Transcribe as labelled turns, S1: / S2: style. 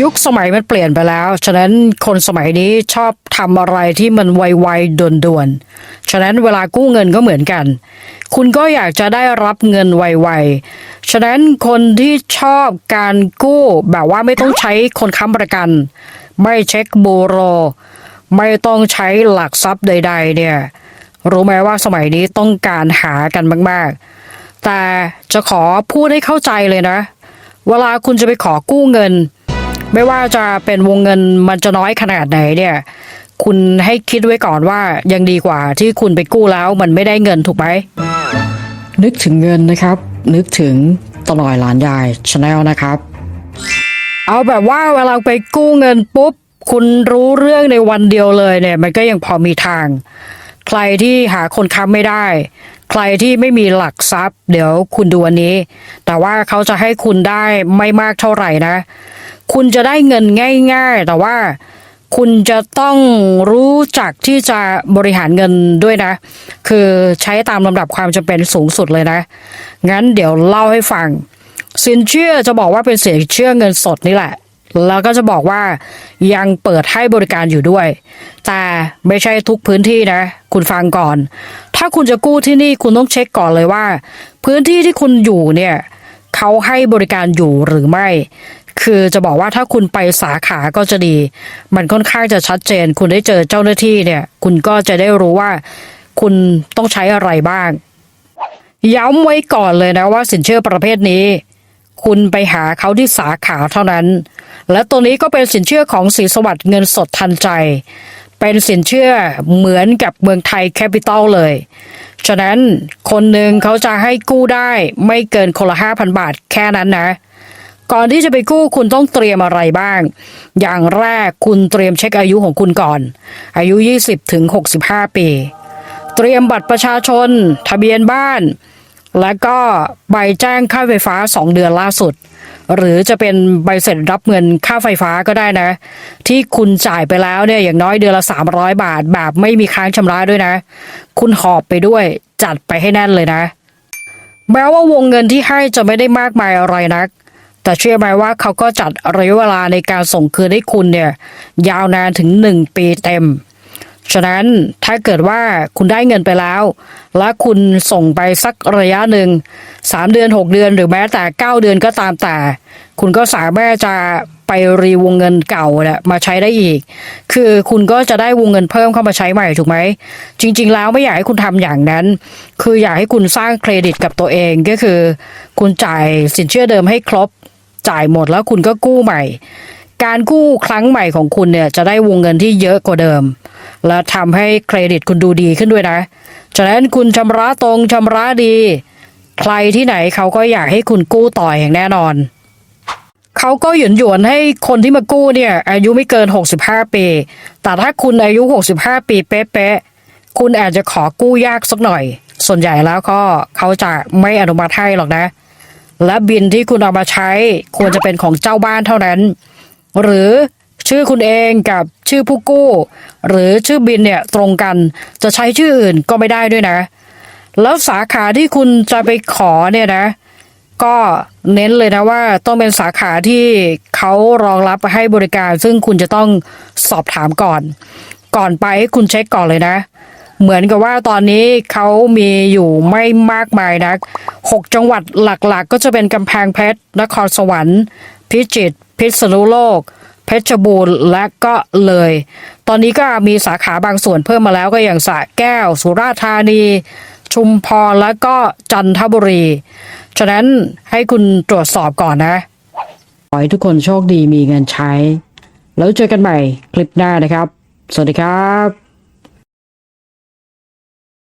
S1: ยุคสมัยมันเปลี่ยนไปแล้ว ฉะนั้นคนสมัยนี้ชอบทำอะไรที่มันไวๆด่วนๆ ฉะนั้นเวลากู้เงินก็เหมือนกัน คุณก็อยากจะได้รับเงินไวๆ ฉะนั้นคนที่ชอบการกู้แบบว่าไม่ต้องใช้คนค้ำประกัน ไม่เช็คบูโร ไม่ต้องใช้หลักทรัพย์ใด ๆ เนี่ย รู้ไหมว่าสมัยนี้ต้องการหากันมากๆ แต่จะขอพูดให้เข้าใจเลยนะ เวลาคุณจะไปขอกู้เงิน ไม่ว่าจะเป็นวงเงินมันจะน้อยขนาดไหนเนี่ย คุณให้คิดไว้ก่อนว่ายังดีกว่าที่คุณไปกู้แล้วมันไม่ได้เงินถูกไหมนึกถึงเงินนะครับ นึกถึงตลอยหลานยายชาแนลนะครับ เอาแบบว่าเวลาไปกู้เงินปุ๊บ คุณรู้เรื่องในวันเดียวเลยเนี่ย มันก็ยังพอมีทาง ใครที่หาคนค้ำไม่ได้ ใครที่ไม่มีหลักทรัพย์ เดี๋ยวคุณดูอันนี้ แต่ว่าเขาจะให้คุณได้ไม่มากเท่าไหร่นะ คุณจะได้เงินง่าย ๆ แต่ว่าคุณจะต้องรู้จักที่จะบริหารเงินด้วยนะ คือใช้ตามลำดับความจำเป็นสูงสุดเลยนะ งั้นเดี๋ยวเล่าให้ฟัง สินเชื่อจะบอกว่าเป็นสินเชื่อเงินสดนี่แหละ แล้วก็จะบอกว่ายังเปิดให้บริการอยู่ด้วย แต่ไม่ใช่ทุกพื้นที่นะ คุณฟังก่อน ถ้าคุณจะกู้ที่นี่คุณต้องเช็คก่อนเลยว่า พื้นที่ที่คุณอยู่เนี่ยเขาให้บริการอยู่หรือไม่ คือจะบอกว่าถ้าคุณไปสาขาก็จะดี มันค่อนข้างจะชัดเจน คุณได้เจอเจ้าหน้าที่เนี่ย คุณก็จะได้รู้ว่า คุณต้องใช้อะไรบ้าง ย้ำไว้ก่อนเลยนะว่าสินเชื่อประเภทนี้ คุณไปหาเขาที่สาขาเท่านั้น และตัวนี้ก็เป็นสินเชื่อของสีสวัสดิ์เงินสดทันใจ เป็นสินเชื่อเหมือนกับเมืองไทยแคปิตอลเลยฉะนั้นคนหนึ่งเขาจะให้กู้ได้ไม่เกินคนละห้าพันบาทแค่นั้นนะ ก่อนที่จะไปกู้คุณต้องเตรียมอะไรบ้าง อย่างแรกคุณเตรียมเช็คอายุของคุณก่อน อายุ 20ถึง65 ปี เตรียมบัตรประชาชน ทะเบียนบ้าน และก็ใบแจ้งค่าไฟฟ้า 2 เดือนล่าสุด หรือจะเป็นใบเสร็จรับเงินค่าไฟฟ้าก็ได้นะ ที่คุณจ่ายไปแล้วเนี่ยอย่างน้อยเดือนละ 300 บาท แบบไม่มีค้างชำระด้วยนะ คุณหอบไปด้วยจัดไปให้แน่นเลยนะ แม้ว่าวงเงินที่ให้จะไม่ได้มากมายอะไรนัก แต่เชื่อไหมว่าเขาก็จัดระยะเวลาในการส่งคืนให้คุณเนี่ยยาวนานถึง 1 ปีเต็ม ฉะนั้นถ้าเกิดว่าคุณได้เงินไปแล้ว และคุณส่งไปสักระยะหนึ่ง 3 เดือน 6 เดือนหรือแม้แต่ 9 เดือนก็ตามแต่ คุณก็สามารถจะไปรีวงเงินเก่าเนี่ยมาใช้ได้อีก คือคุณก็จะได้วงเงินเพิ่มเข้ามาใช้ใหม่ถูกไหม จริง ๆ แล้วไม่อยากให้คุณทำอย่างนั้น คืออยากให้คุณสร้างเครดิตกับตัวเองก็คือ คุณจ่ายสินเชื่อเดิมให้ครบ จ่ายหมดแล้วคุณก็กู้ใหม่ การกู้ครั้งใหม่ของคุณเนี่ยจะได้วงเงินที่เยอะกว่าเดิม และทำให้เครดิตคุณดูดีขึ้นด้วยนะฉะนั้นคุณชำระตรงชำระดี ใครที่ไหนเขาก็อยากให้คุณกู้ต่ออย่างแน่นอนเขาก็หยวนหยวนให้คนที่มากู้เนี่ย อายุไม่เกิน 65 ปี แต่ถ้าคุณอายุ 65 ปีเป๊ะๆ คุณอาจจะขอกู้ยากสักหน่อย ส่วนใหญ่แล้วก็เขาจะไม่อนุมัติให้หรอกนะ และบินที่คุณเอามาใช้ควรจะเป็นของเจ้าบ้านเท่านั้น หรือชื่อคุณเองกับชื่อผู้กู้ หรือชื่อบินเนี่ยตรงกันจะใช้ชื่ออื่นก็ไม่ได้ด้วยนะ แล้วสาขาที่คุณจะไปขอเนี่ยนะ ก็เน้นเลยนะว่าต้องเป็นสาขาที่เขารองรับให้บริการ ซึ่งคุณจะต้องสอบถามก่อน ก่อนไปให้คุณเช็คก่อนเลยนะ เหมือนกับว่าตอนนี้เขามีอยู่ไม่มากมายนะหกจังหวัดหลักๆก็จะเป็นกำแพงเพชร นครสวรรค์ พิจิตร พิษณุโลก เพชรบูรณ์และก็เลย ตอนนี้ก็มีสาขาบางส่วนเพิ่มมาแล้วก็อย่างสระแก้ว สุราษฎร์ธานี ชุมพรและก็จันทบุรี ฉะนั้นให้คุณตรวจสอบก่อนนะขอให้ทุกคนโชคดีมีเงินใช้ แล้วเจอกันใหม่คลิปหน้านะครับ สวัสดีครับ